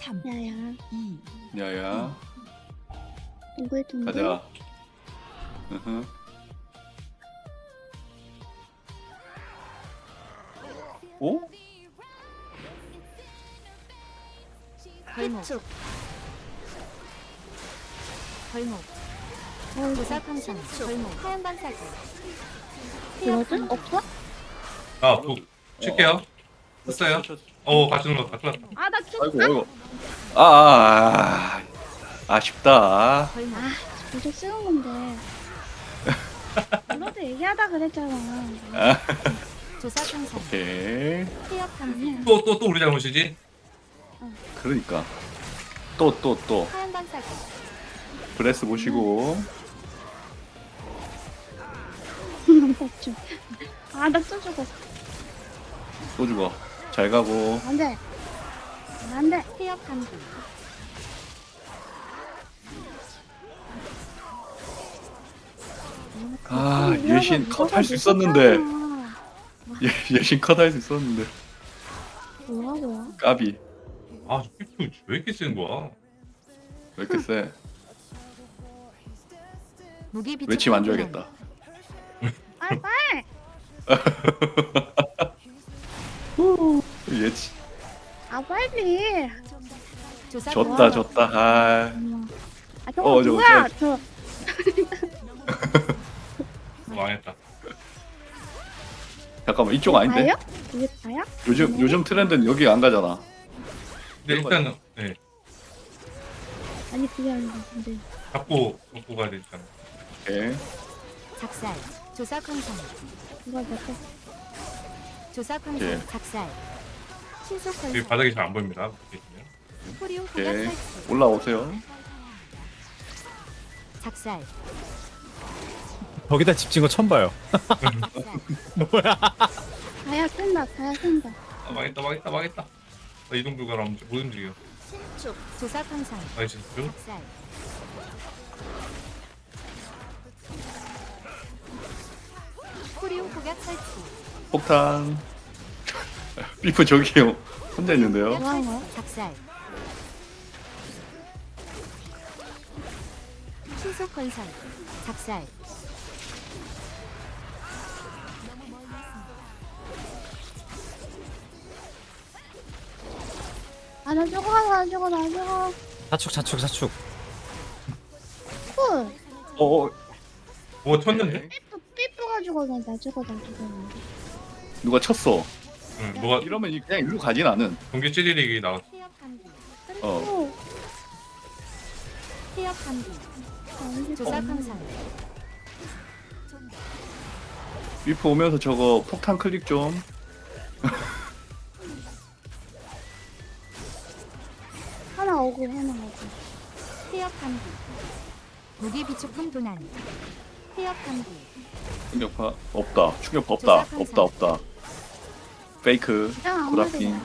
3, 야야 2, 야야 둥글둥글 가자. 으흠. 오? 벌목, 해축 조사 강상, 벌목, 하얀 반사기, 블러드? 없어? 아, 부, 칠게요. 됐어요? 어, 같이 눌렀다. 큰일 났다. 아나 죽.. 아이고 아이고. 아, 아, 아 아쉽다. 아 이제 쓰는 건데. 블러드 얘기하다 그랬잖아. 아, 조사 오케이. 피업 아니야 또, 또, 또 우리 잘못이지? 그러니까. 또 또 또. 하얀 반사기, 브레스 보시고. 대충 아나 또 죽어. 또 죽어. 잘 가고. 안 돼 안돼 피업 감기, 아 예신 컷 할 수 있었는데 예, 예신 컷 할 수 있었는데 뭐야 뭐야 까비 아, 저 피프 왜 이렇게 센 거야? 왜 이렇게 세? 무기 비축 외침 안 줘야겠다. 빨빨 예치 아 빨리 조사 졌다 졌다. 아 아 저거 어, 저거, 뭐야 저 어, 망했다. 잠깐만 이쪽 아닌데? 이게 다야? 요즘 요즘 트렌드는 여기 안 가잖아. 근데 일단은, 네, 아니 그게 아니라 근데 잡고, 먹고 가야 되니까. 오케이. 작살, 조사 강상, 이걸 몇 개 조사 강상, 예. 작살, 신속 여기 바닥이 잘 안 보입니다. 설치, 올라오세요. 작살, 거기다 집 짓는 거 처음 봐요. 다야 쓴다 다야 쓴다 아, 망했다, 망했다, 망했다. 나 이동 불가라 못 움직여. 신축, 조사 강상, 나이스. 작살, 포리움 고각 설치, 폭탄. 비프 저기요. 혼자 있는데요. 좋아요 작살 신속 건설 작살 아나 죽어 나 죽어 나 죽어 자축 자축 자축. 헐 어, 어뭐 쳤는데? 삐뿌 삐뿌 가지고 나나 죽어 나 죽어 누가 쳤어. 응, 뭐가 이러면 이- 그냥 일로 가진 않은. 경기 찌리릭이 나왔어. 감기 어. 감기 조사 비프 오면서 저거 폭탄 클릭 좀. 하나 오고 하나 오고 피업 감기 무기 비축품 도난 피업 감기 충격파 없다. 충격파 없다. 없다 없다. 페이크. 야 아무데나 구라핑.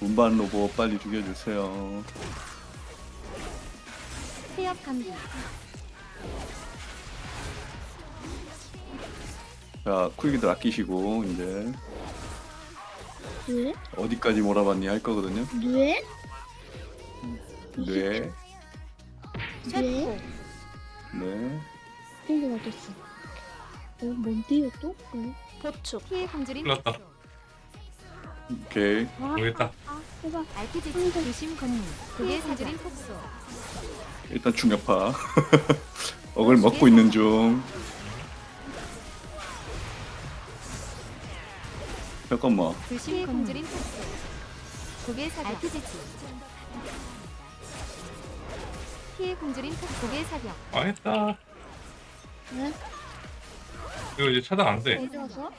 운반 로봇 빨리 죽여주세요. 감기 자, 쿨기들 아끼시고 이제 뇌? 어디까지 몰아봤니 할 거거든요. 뇌? 네, 뇌? 네. 이게 어딨어 어 뭔데요 또? 어? 보축 피해 큰일 났다. 오케이. 아, 모르겠다. 아 해봐 RPG 혼자. 조심 건물 고개 사주린 폭소 일단 충격파. 억을 먹고 있는 중. 잠깐만. 조심 굶주린 폭소 고개 사격 RPG 피해 굶주린 폭소 고개 사격 망했다. 네? 이거 이제 차단 안 돼. 어디 갔어?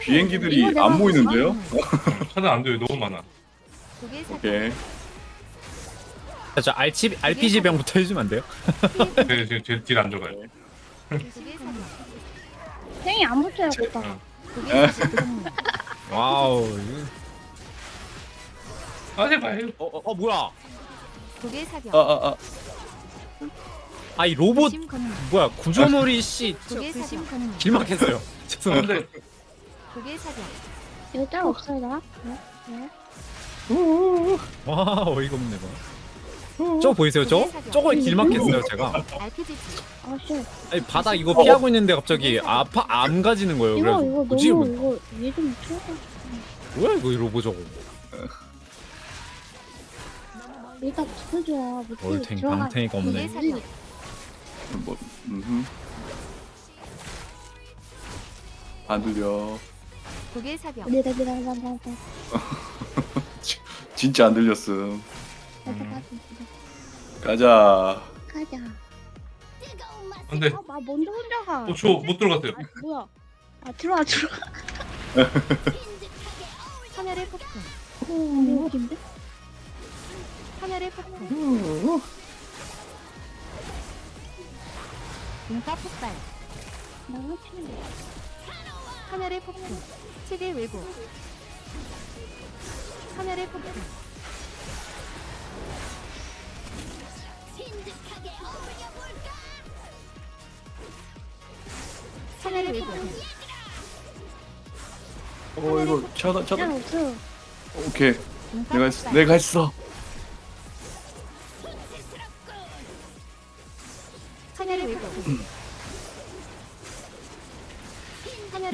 비행기들이 내가 안 보이는데요? 응, 차단 안 돼요. 너무 많아. 오케이. 자, 저 RP RPG 병부터 해주면 안 돼요? 제, 제, 제딜안 땡이. 고개 사격 근무 와우. 아, 제발. 어, 어, 어 뭐야? 고개 아, 사격 아, 아. 아 이 로봇 뭐야 구조물이 씨 고개 사격 근무 길막했어요. 죄송합니다. 근데 고개 사격 따로 없어요 나? 네? 왜? 와 어이가 없네 봐. 저 보이세요 저? 저거에 길 막혔어요 제가. 아씨 아니 바닥 이거 피하고 있는데 갑자기 아파 암 가지는 거예요. 이거 그래서 이거 뭐지? 너무 이거 이거 얘좀 뭐야 이거 이 로보 저거. 일단 붙어줘 못해 얼탱 들어가 방탱이가 고개 없네. 사격. 뭐 음. 안 들려. 고개 사격. 미라 미라 미라 미라 지- 진짜 안 들렸음. 가자 음. 가자 가자. 가자 안 돼 아 나 먼저 혼자 가 어, 저못 들어갔어요 아, 뭐야 아 들어와 들어와 하늘의 폭풍. 어 어딘데? 하늘의 폭풍. 눈가 폭발. 나 화치는 하늘의 폭풍. 세계 왜곡. 하늘의 폭풍. 하늘의 왜곡. 어 이거 차단. 없어 오케이. 내가 했어. 폭발. 내가 했어.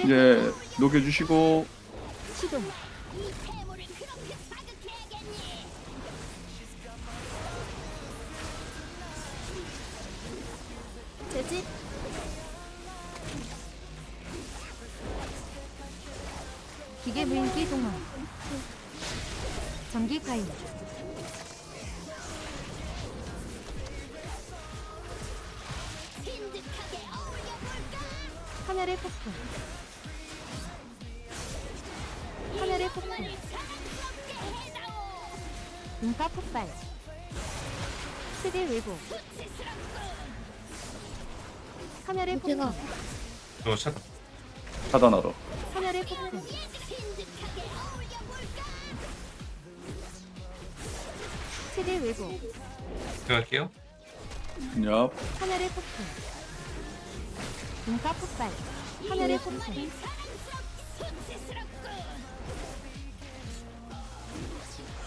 이제 녹여주시고 시동. 재집. 기계 무인기 동원. 전기 과일. 하늘의 폭풍. 의 폭풍. 눈가 폭발. 세계 왜곡. 하늘의 폭풍. 저 차, 차단하러. 하늘의 폭풍. 세계 왜곡. 들어갈게요 얍. 하늘의 폭풍. 눈가 폭발. 하늘의 폭풍.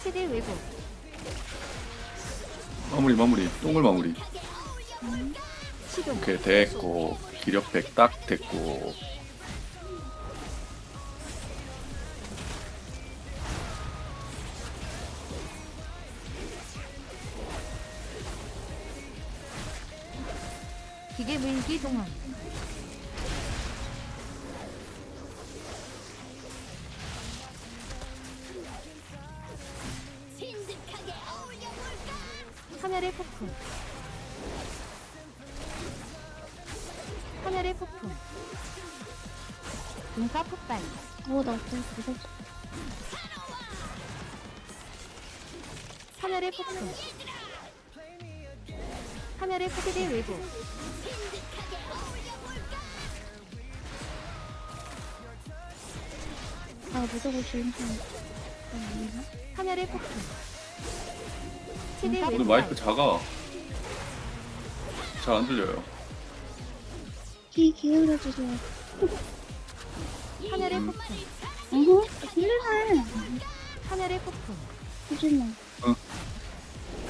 세계 왜곡. 마무리 마무리. 동글 마무리. 시동. 오케이 됐고 기력백 딱 됐고. 기계 무인기 동원. 폭풍. 하늘의 폭풍. 눈가 폭발. 어나 없어 무섭어 하늘의 폭풍. 하늘의 폭의 왜곡. 아 무서워 지금 하늘의 폭풍. 세계 오늘. 마이크 작아. 잘 안 들려요. 귀 기울여 주세요 하늘의 폭풍. 어허 들리네 하늘의 폭풍. 하지마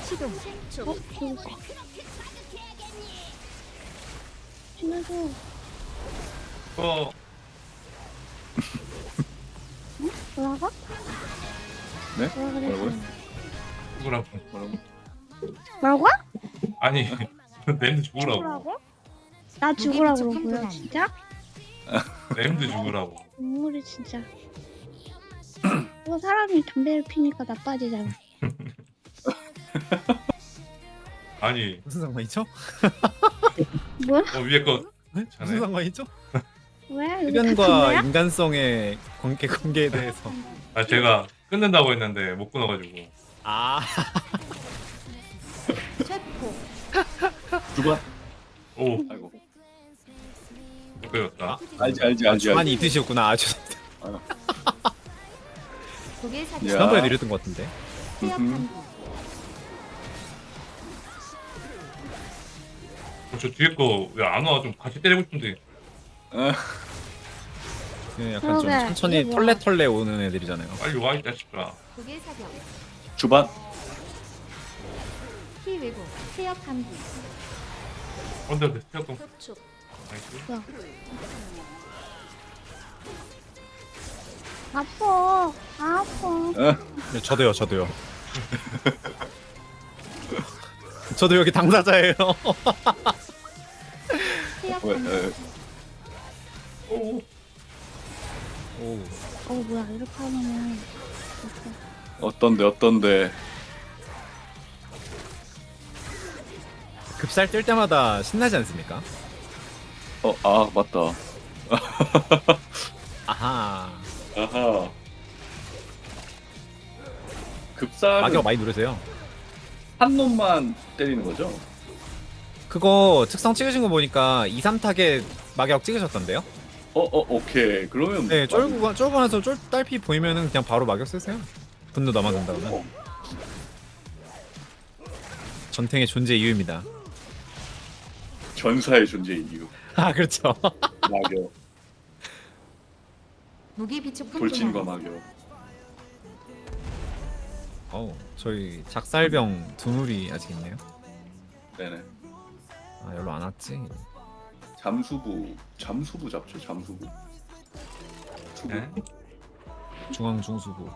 시동. 어? 죽었어 지나서 어 돌아가? 네? 돌아가 뭐라고요? 죽으라고 뭐라고? 뭐라고? 아니 램드 죽으라고? 나 죽으라고 부족한 진짜? 램드 죽으라고 눈물이 진짜 뭐 사람이 담배를 피니까 나빠지잖아 아니 무슨 상관이죠? 뭐야? 어 위에 거 네? 무슨 자네. 상관이죠? 왜? 여기 흡연과 거야? 인간성의 관계 관계에 대해서. 아 제가 끊는다고 했는데 못 끊어가지고 아 쇠포. 주반. 오 아이고. 못 끊었다 알지 알지 알지 주만이 이 알지. 뜻이었구나. 아주 고개 사격. 야. 지난번에 내렸던 것 같은데. 어, 저 뒤에 거 왜 안 와? 좀 같이 때리고 싶은데 아, 그 약간 좀 그러게, 천천히 이게 뭐야. 털레털레 오는 애들이잖아요. 빨리 와, 이 자식아. 사격 주반 피 왜곡 체력 감기 언제 언제 스티어동. 흡축 나이스. 아파. 아파. 네, 저도요, 저도요. 저도 여기 당사자예요. 체력 왜, 감기 에, 오, 오, 어 뭐야 이렇게 하면은 어떤데 어떤데 급살 뜰 때마다 신나지 않습니까? 어 아 맞다 아하. 아하 급사는 막역 많이 누르세요. 한 놈만 때리는 거죠? 그거 특성 찍으신 거 보니까 2, 3타겟 막역 찍으셨던데요? 어어 오케이 그러면 네, 쫄고 쫄고 나서 쫄 딸피 보이면은 그냥 바로 막역 쓰세요. 분노 남아든다면 전탱의 존재 이유입니다. 전사의 존재 이유 아 그렇죠. 막역 무기 비축 돌진과 막역 어우 저희 작살병 두물이 아직 있네요. 네네 아 열로 안 왔지. 잠수부 잠수부 잡죠 잠수부 수부 네. 중앙 중수부.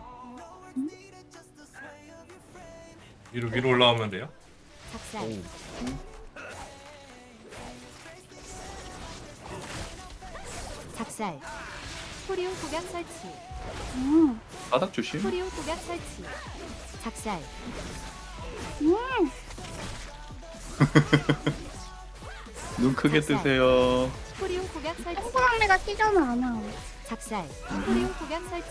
위로 위로 올라오면 돼요. 작살. 작살. 포리움 폭약 설치. 음. 바닥 조심. 포리움 폭약 설치. 작살. 음. 눈 크게 작살. 뜨세요. 포리움 폭약 설치. 동그라미가 튀잖아 않아. 작살. 포리움 폭약 설치.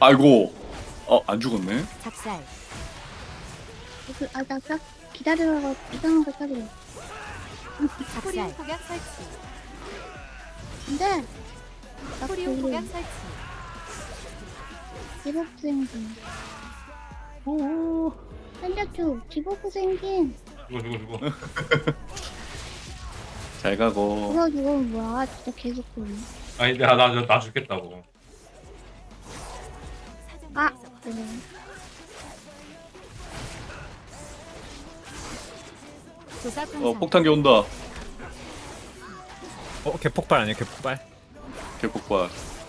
아이고 어 안 죽었네 작살 그, 아, 나, 딱 기다리다가 이상한 거 사기로. 포리움 폭약 설치 근데, 나 포리움 폭약 그, 설치 디버프 생긴. 오, 살려줘. 디버프 생긴. 죽어 죽어 죽어. 잘 가고 그거, 그거 뭐야. 진짜 계속 보네. 아니 내가 나, 나 죽겠다고. 아, 조사 어 풍선 폭탄기 온다. 어 개폭발 아니에요? 개폭발? 개폭발.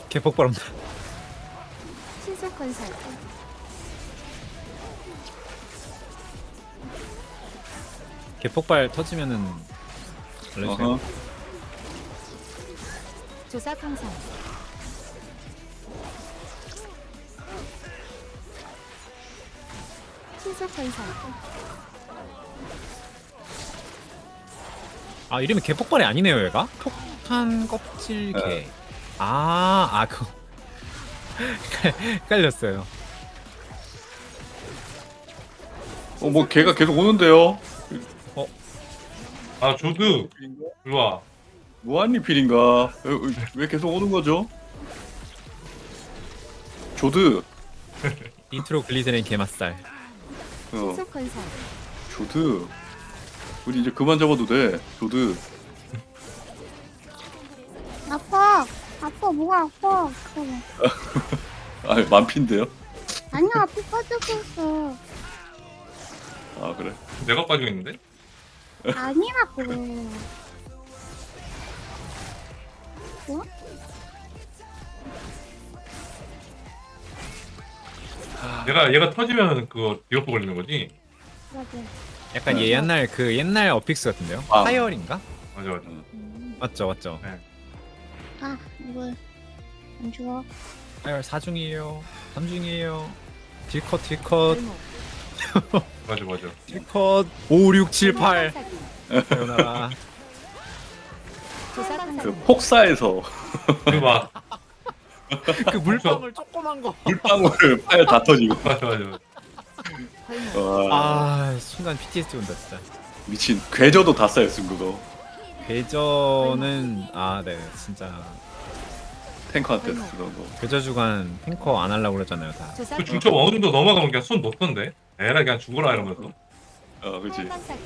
개폭발 온다. 신속 건설. 개폭발 터지면은 알려주세요. 어허. 조사 풍선 신속 건설 아 이름이 개폭발이 아니네요 얘가? 폭탄 껍질 개. 네. 아 아 그거 헷갈렸어요. 어 뭐 걔가 계속 오는데요 아 조드 일로 와. 무한리필인가 왜, 왜 계속 오는 거죠? 조드 니트로 글리세린 개맛살. 어 신속 건설 조드 우리 이제 그만 잡아도 돼 조드 아파. 아파. 뭐가 아파. 잠깐만. 아 만피인데요? 아니야. 피 빠지고 있어. 아 그래 내가 빠지고 있는데? 아니라고. 뭐? 얘가 얘가 터지면 그거 디오프 걸리는 거지. 맞아. 약간 얘 옛날 그 옛날 어픽스 같은데요? 아. 파이어인가? 맞아 맞아. 음. 맞죠 맞죠. 아, 이걸 안 좋아. 파이어 4중이에요. 3중이에요. 딜컷 딜컷 맞아 맞아. 딜컷 5 6 7 8 사기 태어나라. 조사 그 폭사에서 그 봐. 그 물방울 조그만 거. 물방울 파열 다 터지고 맞아 맞아. 와 아 순간 PTSD 온다 진짜. 미친 궤저도 다 쌓였음 그거 궤저는 아 네 진짜 탱커한테 쓰던 거 궤저 주간 탱커 안 하려고 그랬잖아요 다. 그 중첩 어느 정도 넘어가면 그냥 손 놓던데. 에라 그냥 죽어라 이러면서. 아 그치 사기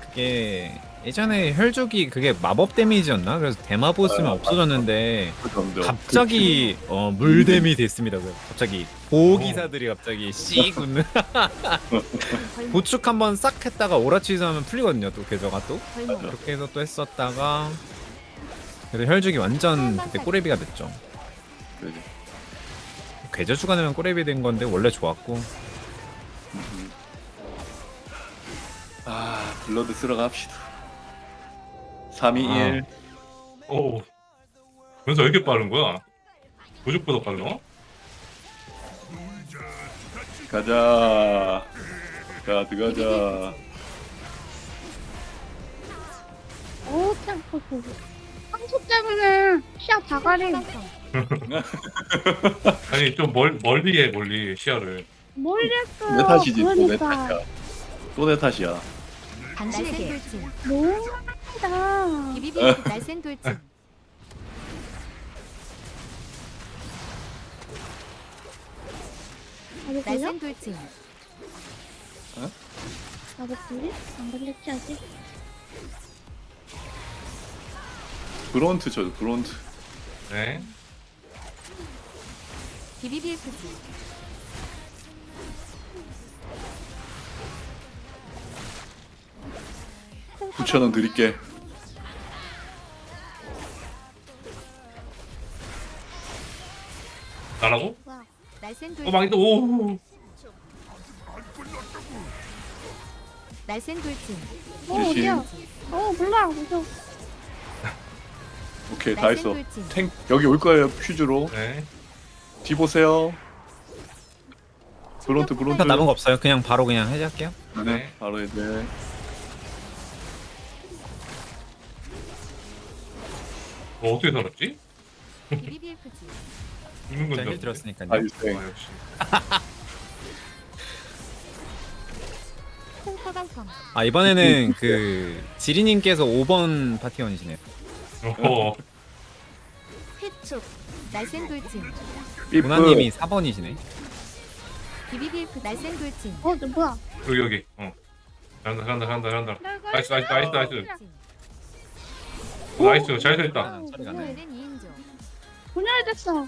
그게 예전에 혈족이 그게 마법 데미지였나? 그래서 대마보 쓰면 아, 없어졌는데 그. 갑자기 어, 물데미 됐습니다. 그 갑자기 보기사들이 갑자기 씩 웃는 보축 한번 싹 했다가 오라치즈 하면 풀리거든요. 또 계좌가 또 그렇게 해서 또 했었다가 그래도 혈족이 완전 그때 꼬레비가 됐죠. 그래. 궤저 주간이면 꼬레비 된 건데 원래 좋았고 음. 아 블러드 쓰러 갑시다. 3, 2, 1. 오. 왜 이렇게 빠른 거야? 도적보다 빨라? 가자. 자 들어가자. 오, 그. 황소 때문에 시야 다 가리. 쌍성, 아니 좀 멀, 멀리 해 멀리 시야를 뭘 했어요? 내 탓이지 또 내 그러니까. 탓이야. 또 내 탓이야. 당신에게 너무합니 다 비비비 아. 날쌘 돌진. 날쌘 돌진. 어? 가볼까요? 안 걸렸지 아직? 브론트 쳐요 브론트. 네. 비비비 프지 9,000원 드릴게. 나라고? 어 망했다 오 날쌘 돌진. 어 어디야? 어 몰라 무서 오케이, 다 했어. 탱, 여기 올 거예요, 퓨즈로. 네. 뒤 보세요. 브론트, 브론트. 남은 거 없어요. 그냥 바로 그냥 해제할게요. 네. 네. 바로 이제. 어, 어떻게 살았지? 비비비 FG, 죽는 건 자, 줄힐 들었으니까요. 아이생. 아 역시 아 이번에는 그 지리님께서 5번 파티원이시네요. 어 날쌘 돌진. 문화님이 4번이시네. 비비비 FG, 날쌘 돌진, 어, 너 뭐야? 여기 여기 어 간다 간다 간다 간다 나 나이스 나이스 나이스 나이스 돌진, 나이스 잘 됐다 소리가 나요. 분열된 2인조, 분열됐어.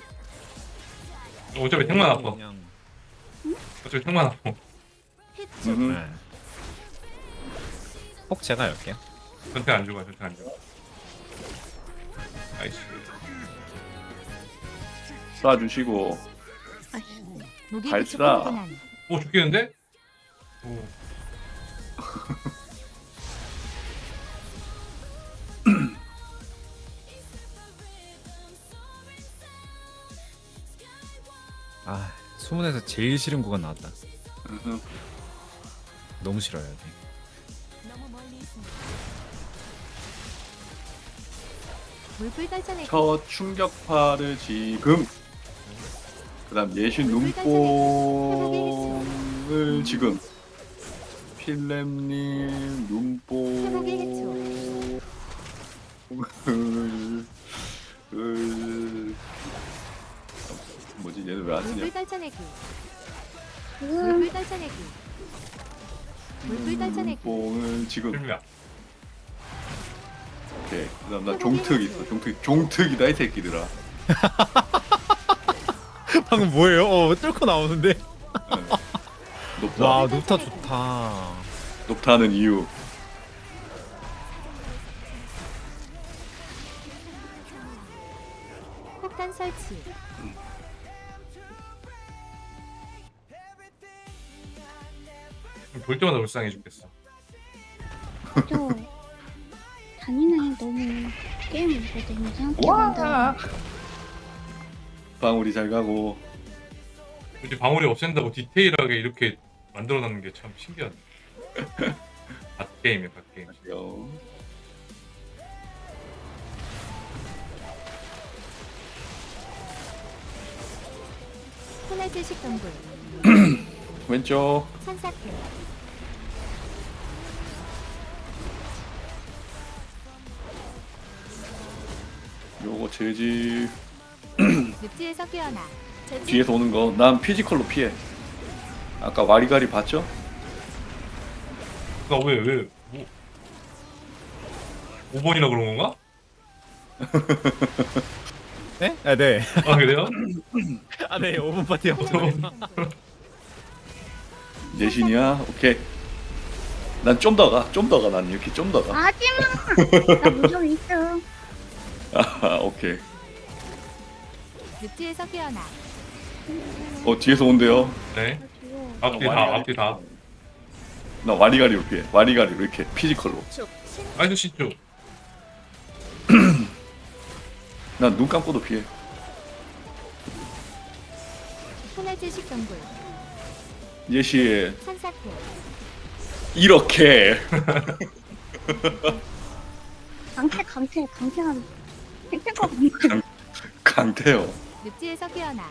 어차피 탱만 아파 그냥 어차피 탱만 아파 휘축, 음. 네. 혹 제가 열게요. 전태 안 죽어 전태 안 죽어 나이스 쏴주시고 무기. 공분한, 오 죽겠는데? 오 아 수문에서 제일 싫은 구간 나왔다. 너무 싫어요. 여기. 물불 떨쳐내기, 첫 충격파를 지금. 그다음 예신 눈뽕을 지금. 필렘님 눈뽕을 을 물불 떨쳐내기, 물불 떨쳐내기, 물불 떨쳐내기, 눈뽕을 지금. 오케이. 그다음 나 종특 있어. 종특 종특이다 이 새끼들아. 방금 뭐예요? 어 뚫고 나오는데. 높다. 와 노타 좋다. 높다는 이유. 볼 때마다 불쌍해 죽겠어 저 잔인해 너무 게임 이거 너무 이상하게. 방울이 잘 가고. 굳이 방울이 없앤다고 디테일하게 이렇게 만들어놨는 게 참 신기하네 갓 게임이야 갓 게임 요. 코날즈 식동굴, 왼쪽. 천사태, 요거 제지 늪지에서 깨어나, 제지, 뒤에서 오는 거. 난 피지컬로 피해. 아까 와리가리 봤죠? 나 왜 왜 뭐, 5번이라 그런 건가? 네? 아 네. 아 그래요? 아 네. 5분 파티요. 예신이야? 오케이. 난 좀 더 가. 좀 더 가. 난 이렇게 좀 더 가. 하지마. 나 무좀 있어. 아, 오케이. 늪지에서 깨어나 어, 뒤에서 온대요. 네. 앞뒤 다 앞뒤 다. 나 와리가리로 피해. 와리가리로 이렇게 피지컬로. 아이스 신주. 난눈 감고도 피해. 소나지 식동굴 예시 산사태 이렇게 강태 강태 강태한 강태. 강태요. 늪지에서 깨어나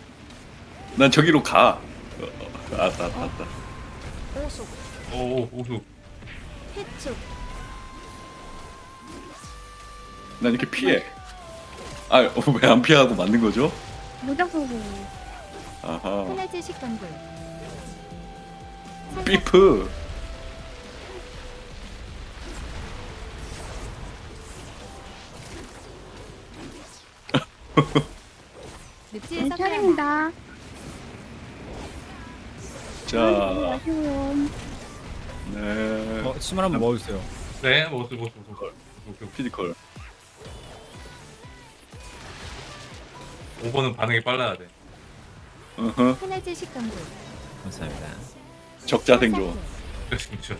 난 저기로 가. 어, 어, 알았다, 알았다, 알았다. 오속 오 오수. 해축 난 이렇게 피해. 아, 왜 안 피하고 맞는 거죠? 무적으로. 아하. 소나지 식동굴 삐프. 깨어나 차례입니다. 자, 마시고요. 네. 어, 침을 한번 먹어주세요. 네 먹었어 먹었어 먹었어. 오케이, 피지컬. 5번은 반응이 빨라야 돼. 어허. 소나지 식동굴 감사합니다. 적자 생존. 진짜.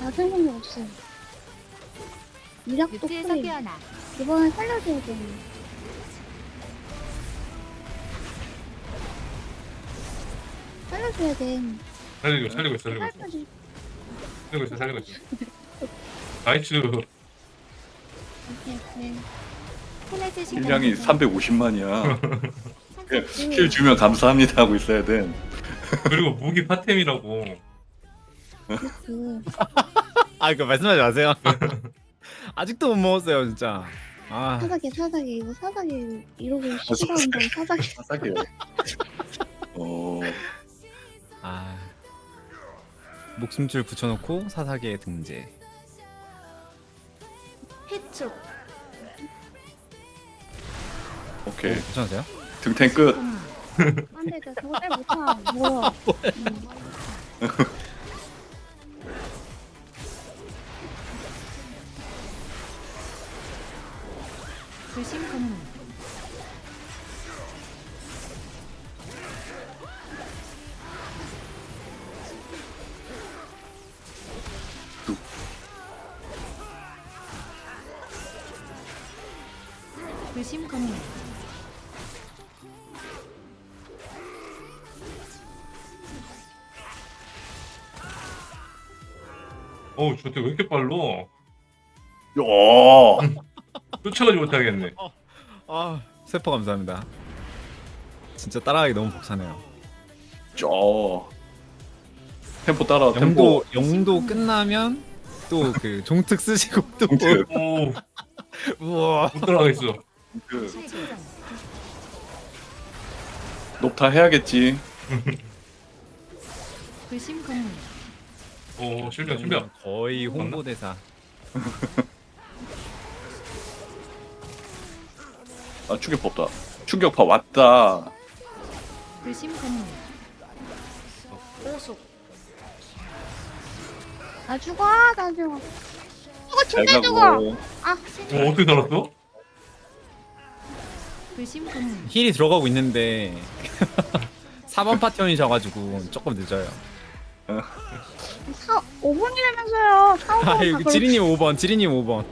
나 생각이 없어요. 미락도. 깨어나 이번엔 살려줘야 돼. 살려줘야 돼. 살리고 살리고 있어 살리고 있어 살려줘. 살리고 있어 살리고 있어. 나이스. 오케이, 오케이. 소나지 식동굴 일량이 350만이야. 산사태 킬 주면 감사합니다 하고 있어야 돼. 그리고 무기 파템이라고. 그, 아 이거 말씀하지 마세요. 아직도 못 먹었어요 진짜. 아 사사기, 사사기. 이거 사사기 이러고 싫어한다고 사사기. 사사게요. 어, 아 목숨줄 붙여놓고 사사기의 등재. 해축 오케이. 괜찮으세요? 등탱 끝. 공무 안 돼, 나 저거 잘 못하. 뭐야. 음. 불심 공무 불심 공무 어우 저때 왜 이렇게 빨로? 야, 쫓아가지 못하겠네. 아 세포 감사합니다. 진짜 따라하기 너무 벅차네요. 저 템포 따라 템포. 영도 영도 끝나면 또 그 종특 쓰시고 또 그, 오 못 우와. 따라가겠어. 그 녹타 해야겠지. 불심 공무 오 실명 실명. 거의 홍보대사. 아 충격파 없다. 충격파 왔다. 불심 공무 오속 나 죽어, 나 죽어. 죽어, 잘 진짜 죽어. 가고. 오 어떻게 살았어? 불심 공무 힐이 들어가고 있는데 4번 파티원이셔가지고 조금 늦어요. 사, 5분이라면서요. 4, 5분. 아 여기 지리님 5번, 지리님 5번.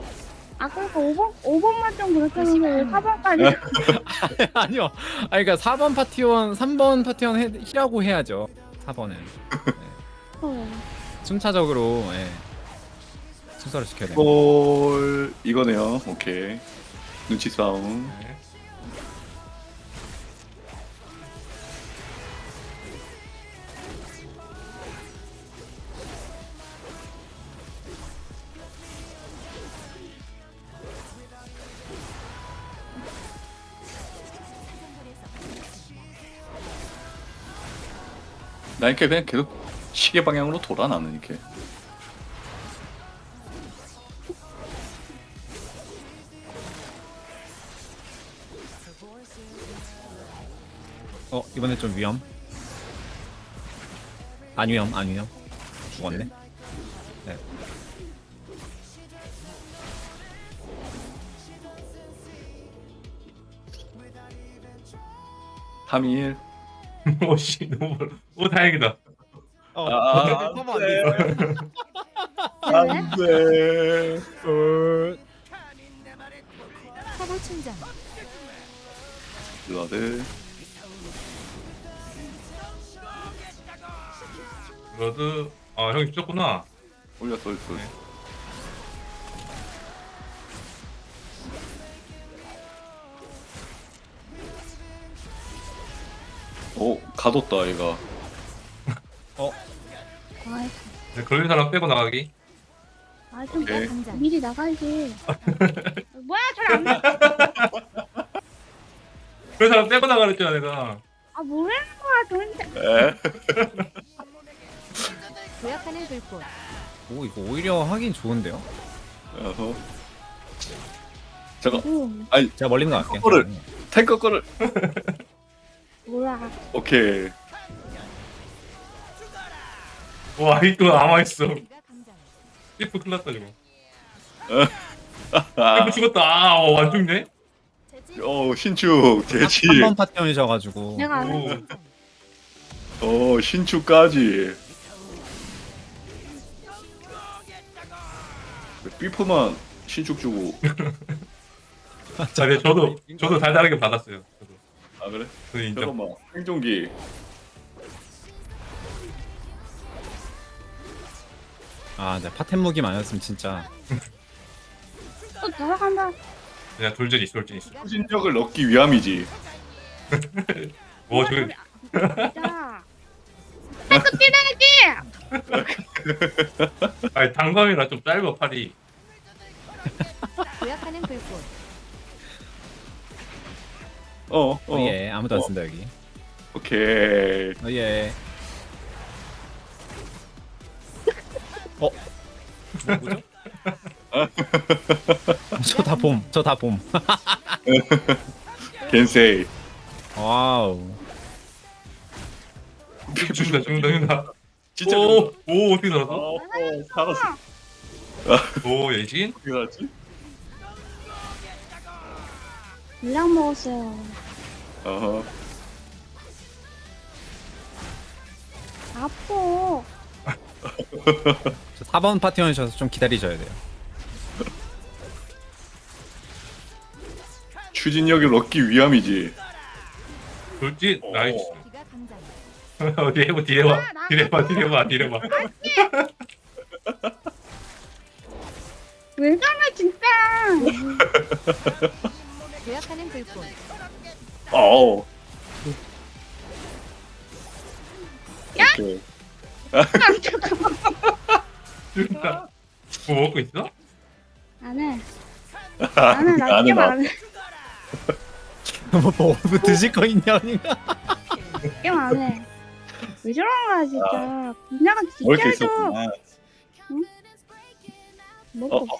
아, 그러니까 5번, 5번만 좀 그렇다면서 왜 4번까지. 아니요. 아 그러니까 4번 파티원, 3번 파티원 해, 힐하고 해야죠. 4번은 순차적으로 예. 순서를 지켜야 돼요. 골 이거네요. 오케이. 눈치 싸움. 네. 나 이렇게 그냥 계속 시계 방향으로 돌아 나는 이렇게. 어 이번에 좀 위험. 안 위험 안 위험. 죽었네. 네. 321. 오씨 너무 멀어. 오 다행이다. 어, 아, 하면 안 되죠. 안돼. 어, 사고 충전. 블러드. 브러드 아 형이 죽었구나. 올렸어 올렸어. 오 가뒀다 얘가. 아이, 네, 걸린 사람 빼고 나가기. 아, 좀 오케이. 감장. 미리 나가야지. 뭐야, 잘안 돼. 그런 사람 빼고 나가 그랬잖아 내가. 아, 뭐라는 거야, 도대체. 에? 도약하는 불꽃. 오 이거 오히려 하긴 좋은데요. 어허. 잠깐 음, 제가 멀리 있는 거 갈게요. 그거를- 탱커 거를. 몰라. 오케이. 와 아직도 남아 있어. 기가 감장. 피프 큰일 났다 지금. 아, 피프 죽었다. 아, 어, 안 죽네. 어 신축 재치. 한번 파티원이셔가지고. 내가 안 오. 해. 어 신축까지. 삐프만 신축 주고. 자, 네, 저도 저도 달달하게 받았어요. 저도. 아 그래? 저도 인정. 잠깐만. 생존기. 아, 네 파템 무기 많았으면 진짜. 또 돌아간다. 그냥 돌진 있어, 돌진 있어. 추진력을 넣기 위함이지. 오, 저기 자. 탱크 뛰어야지! 아니 단검이라 좀 짧아 팔이. 어, 어. 어, 예, 아무도 안 어. 쓴다 여기. 오케이. 어, 예. 어? 뭐, 뭐죠? 저 다 봄, 저 다 봄. 겐세이. 와우. 죽는다, 죽는다, 죽는다. 진짜. 오, 오 어떻게 살았어? 어, 어, 살았어. 오 예진? 어떻게 살았지? 물량 먹었어요. 어허. 아파. 저 4번 파티원이셔서 좀 기다리셔야 돼요. 추진력을 넣기 위함이지. 돌진 오. 나이스. 어디 해봐, 뒤에 봐, 뒤에 봐, 뒤에 봐, 뒤에 봐. 왜 저래, 진짜. 어우. 오케이. 죽는다. 뭐 먹고 있어? 안 해. 나는 나 나는 나. 안 해. 뭐, 뭐, 뭐 드실 거 있냐, 아닌가? 게임 안 해. 왜 저런 거야, 진짜. 분야가 먹을 게. 있었구나. 먹을 거 어, 없어.